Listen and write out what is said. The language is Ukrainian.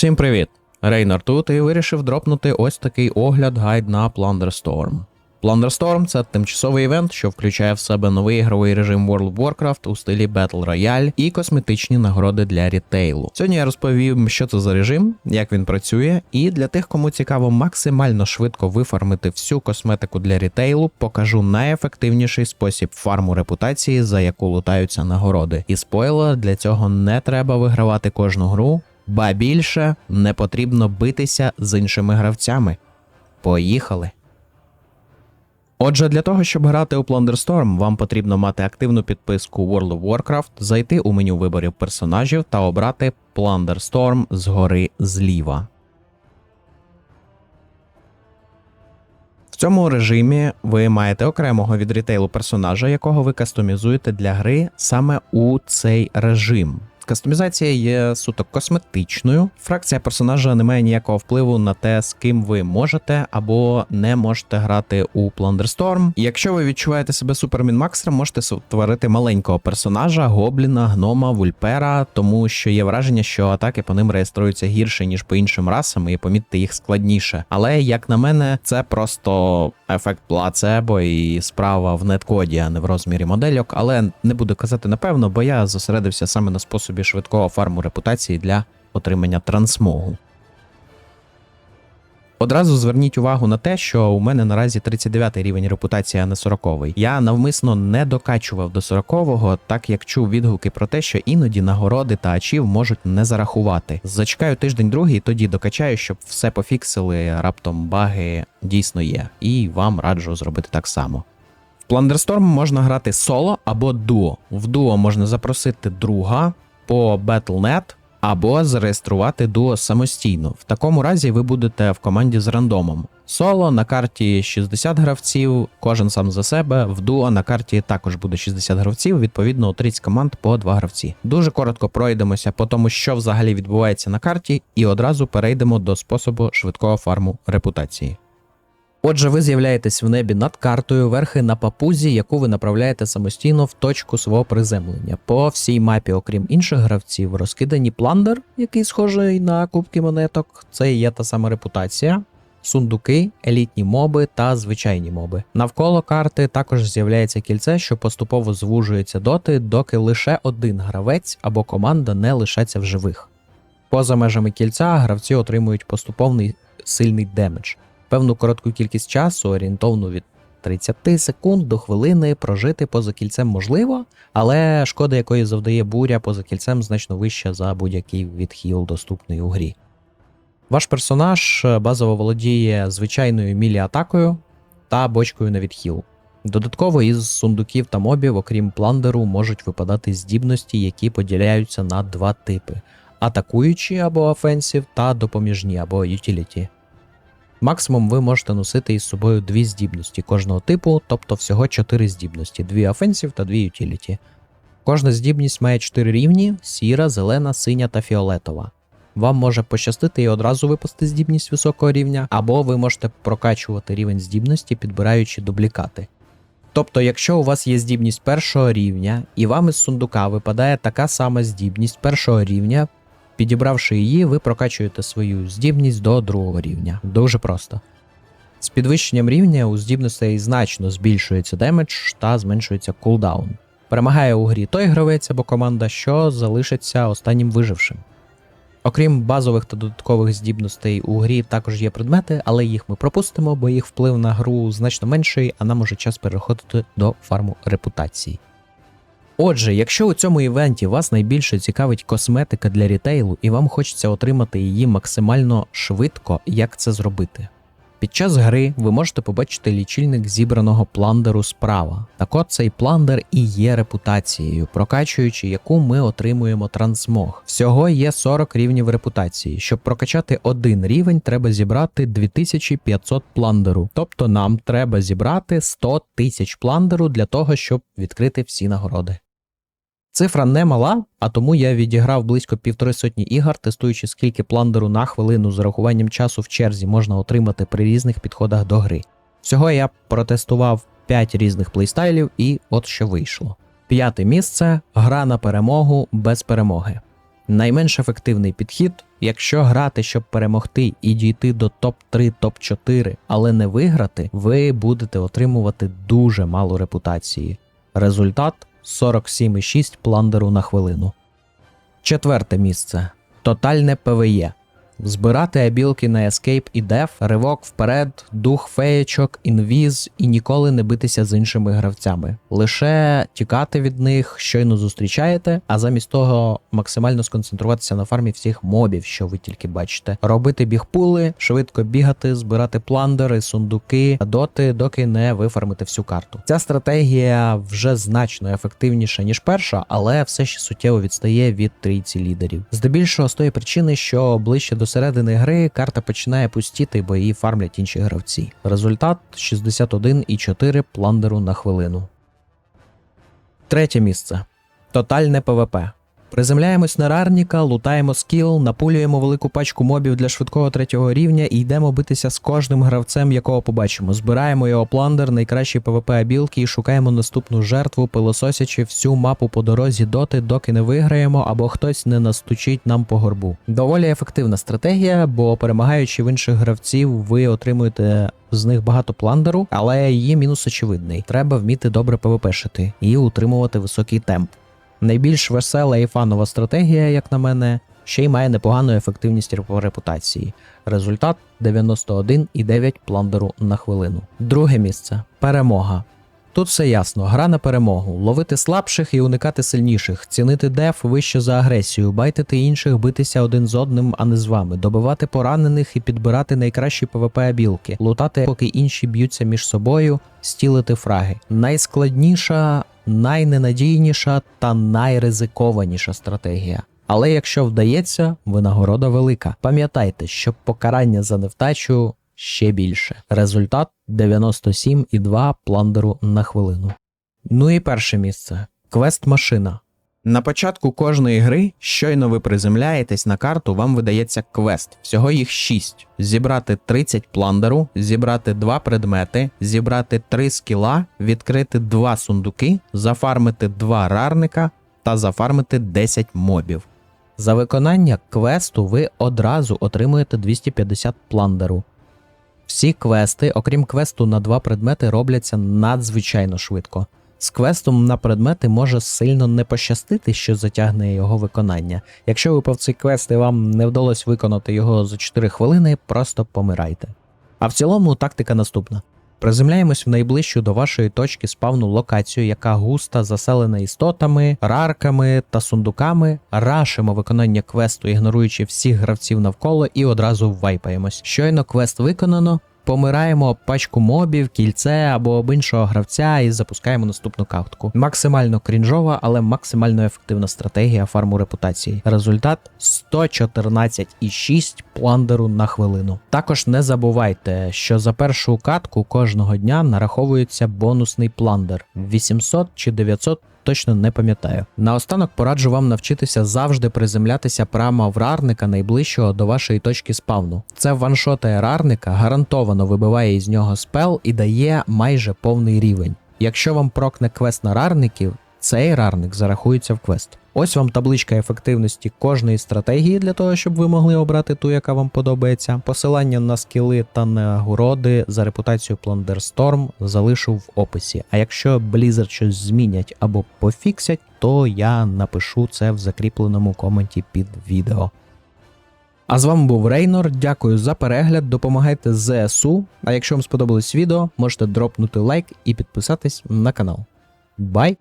Всім привіт! Рейнар тут і вирішив дропнути ось такий огляд гайд на Plunderstorm. Plunderstorm – це тимчасовий івент, що включає в себе новий ігровий режим World of Warcraft у стилі Battle Royale і косметичні нагороди для рітейлу. Сьогодні я розповім, що це за режим, як він працює, і для тих, кому цікаво максимально швидко вифармити всю косметику для рітейлу, покажу найефективніший спосіб фарму репутації, за яку лутаються нагороди. І спойлер, для цього не треба вигравати кожну гру, ба більше не потрібно битися з іншими гравцями. Поїхали! Отже, для того, щоб грати у Plunderstorm, вам потрібно мати активну підписку World of Warcraft, зайти у меню виборів персонажів та обрати Plunderstorm згори зліва. В цьому режимі ви маєте окремого від рітейлу персонажа, якого ви кастомізуєте для гри саме у цей режим. Кастомізація є суто косметичною. Фракція персонажа не має ніякого впливу на те, з ким ви можете або не можете грати у Plunderstorm. Якщо ви відчуваєте себе супермінмаксером, можете створити маленького персонажа, гобліна, гнома, вульпера, тому що є враження, що атаки по ним реєструються гірше, ніж по іншим расам, і помітити їх складніше. Але як на мене, це просто ефект плацебо і справа в неткоді, а не в розмірі модельок. Але не буду казати напевно, бо я зосередився саме на способі швидкого фарму репутації для отримання трансмогу. Одразу зверніть увагу на те, що у мене наразі 39 рівень репутації, а не 40. Я навмисно не докачував до 40-го, так як чув відгуки про те, що іноді нагороди та ачів можуть не зарахувати. Зачекаю тиждень другий, тоді докачаю, щоб все пофіксили, раптом баги дійсно є. І вам раджу зробити так само. В Plunderstorm можна грати соло або дуо. В дуо можна запросити друга по Battle.net або зареєструвати дуо самостійно. В такому разі ви будете в команді з рандомом. Соло на карті 60 гравців, кожен сам за себе. В дуо на карті також буде 60 гравців, відповідно, у 30 команд по 2 гравці. Дуже коротко пройдемося по тому, що взагалі відбувається на карті, і одразу перейдемо до способу швидкого фарму репутації. Отже, ви з'являєтесь в небі над картою верхи на папузі, яку ви направляєте самостійно в точку свого приземлення. По всій мапі, окрім інших гравців, розкидані пландер, який схожий на кубки монеток. Це є та сама репутація. Сундуки, елітні моби та звичайні моби. Навколо карти також з'являється кільце, що поступово звужується доти, доки лише один гравець або команда не лишаться в живих. Поза межами кільця гравці отримують поступовний сильний демедж. Певну коротку кількість часу, орієнтовну від 30 секунд до хвилини, прожити поза кільцем можливо, але шкода, якої завдає буря поза кільцем, значно вища за будь-який відхіл, доступний у грі. Ваш персонаж е, базово володіє звичайною мілі-атакою та бочкою на відхіл. Додатково із сундуків та мобів, окрім пландеру, можуть випадати здібності, які поділяються на два типи: атакуючі або офенсів та допоміжні або ютіліті. Максимум ви можете носити із собою дві здібності кожного типу, тобто всього 4 здібності: дві офенсів та дві ютіліті. Кожна здібність має 4 рівні: сіра, зелена, синя та фіолетова. Вам може пощастити і одразу випасти здібність високого рівня, або ви можете прокачувати рівень здібності, підбираючи дублікати. Тобто, якщо у вас є здібність першого рівня, і вам із сундука випадає така сама здібність першого рівня, Підібравши її, ви прокачуєте свою здібність до другого рівня. Дуже просто. З підвищенням рівня у здібностей значно збільшується демедж та зменшується кулдаун. Перемагає у грі той гравець або команда, що залишиться останнім вижившим. Окрім базових та додаткових здібностей у грі також є предмети, але їх ми пропустимо, бо їх вплив на гру значно менший, а нам уже час переходити до фарму репутації. Отже, якщо у цьому івенті вас найбільше цікавить косметика для рітейлу і вам хочеться отримати її максимально швидко, як це зробити? Під час гри ви можете побачити лічильник зібраного пландеру справа. Так от цей пландер і є репутацією, прокачуючи яку ми отримуємо трансмог. Всього є 40 рівнів репутації. Щоб прокачати один рівень, треба зібрати 2500 пландеру. Тобто нам треба зібрати 100 тисяч пландеру для того, щоб відкрити всі нагороди. Цифра не мала, а тому я відіграв близько півтори сотні ігор, тестуючи, скільки пландеру на хвилину з урахуванням часу в черзі можна отримати при різних підходах до гри. Всього я протестував 5 різних плейстайлів, і от що вийшло. П'яте місце гра на перемогу без перемоги. Найменш ефективний підхід, якщо грати, щоб перемогти і дійти до топ-3, топ-4, але не виграти, ви будете отримувати дуже мало репутації. Результат 47,6 пландеру на хвилину. Четверте місце тотальне ПВЕ. Збирати абілки на Escape і Def, ривок вперед, дух феєчок, інвіз і ніколи не битися з іншими гравцями. Лише тікати від них, щойно зустрічаєте, а замість того максимально сконцентруватися на фармі всіх мобів, що ви тільки бачите. Робити бігпули, швидко бігати, збирати пландери, сундуки, доти, доки не вифармите всю карту. Ця стратегія вже значно ефективніша, ніж перша, але все ще суттєво відстає від трійці лідерів. Здебільшого з тої причини, що ближче до середини гри карта починає пустіти, бо її фармлять інші гравці. Результат 61,4 пландеру на хвилину. Третє місце. Тотальне ПВП. Приземляємось на рарніка, лутаємо скіл, напулюємо велику пачку мобів для швидкого третього рівня і йдемо битися з кожним гравцем, якого побачимо. Збираємо його пландер, найкращі ПВП абілки і шукаємо наступну жертву, пилососячи всю мапу по дорозі доти, доки не виграємо або хтось не настучить нам по горбу. Доволі ефективна стратегія, бо перемагаючи в інших гравців, ви отримуєте з них багато пландеру, але її мінус очевидний. Треба вміти добре ПВПшити і утримувати високий темп. Найбільш весела і фанова стратегія, як на мене, ще й має непогану ефективність по репутації. Результат 91,9 пландеру на хвилину. Друге місце перемога. Тут все ясно: гра на перемогу, ловити слабших і уникати сильніших, цінити деф вище за агресію, байтити інших, битися один з одним, а не з вами, добивати поранених і підбирати найкращі ПВП абілки, лутати, поки інші б'ються між собою, стілити фраги. Найскладніша, найненадійніша та найризикованіша стратегія. Але якщо вдається, винагорода велика. Пам'ятайте, що покарання за невтачу ще більше. Результат 97,2 пландеру на хвилину. Ну і перше місце квест машина. На початку кожної гри, щойно ви приземляєтесь на карту, вам видається квест. Всього їх 6. Зібрати 30 пландеру, зібрати 2 предмети, зібрати 3 скіла, відкрити 2 сундуки, зафармити 2 рарника та зафармити 10 мобів. За виконання квесту ви одразу отримуєте 250 пландеру. Всі квести, окрім квесту на два предмети, робляться надзвичайно швидко. З квестом на предмети може сильно не пощастити, що затягне його виконання. Якщо випав цей квест і вам не вдалося виконати його за 4 хвилини, просто помирайте. А в цілому тактика наступна. Приземляємось в найближчу до вашої точки спавну локацію, яка густа заселена істотами, рарками та сундуками, рашимо виконання квесту, ігноруючи всіх гравців навколо, і одразу вайпаємось. Щойно квест виконано, помираємо пачку мобів, кільце або об іншого гравця і запускаємо наступну картку. Максимально крінжова, але максимально ефективна стратегія фарму репутації. Результат 114,6 пландеру на хвилину. Також не забувайте, що за першу катку кожного дня нараховується бонусний пландер 800 чи 900 Точно не пам'ятаю. Наостанок пораджу вам навчитися завжди приземлятися прямо в рарника найближчого до вашої точки спавну. Це ваншотає рарника, гарантовано вибиває із нього спел і дає майже повний рівень. Якщо вам прокне квест на рарників, цей рарник зарахується в квест. Ось вам табличка ефективності кожної стратегії для того, щоб ви могли обрати ту, яка вам подобається. Посилання на скіли та нагороди за репутацію Plunderstorm залишу в описі. А якщо Blizzard щось змінять або пофіксять, то я напишу це в закріпленому коменті під відео. А з вами був Рейнор. Дякую за перегляд. Допомагайте ЗСУ. А якщо вам сподобалось відео, можете дропнути лайк і підписатись на канал. Бай!